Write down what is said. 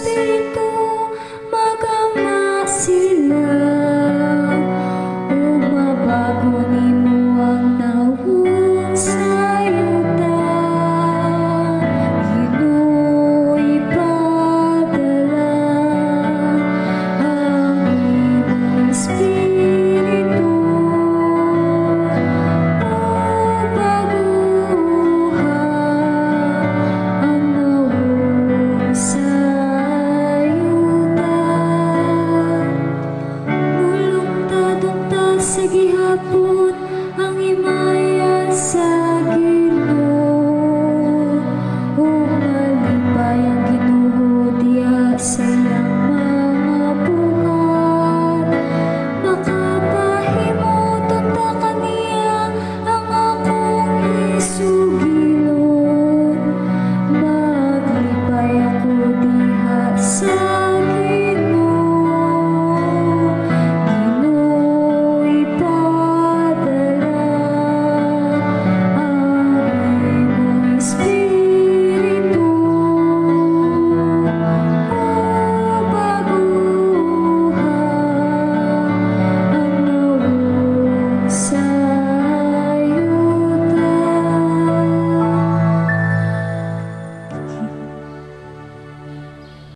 Spirit. sa gihapon ang imaya sa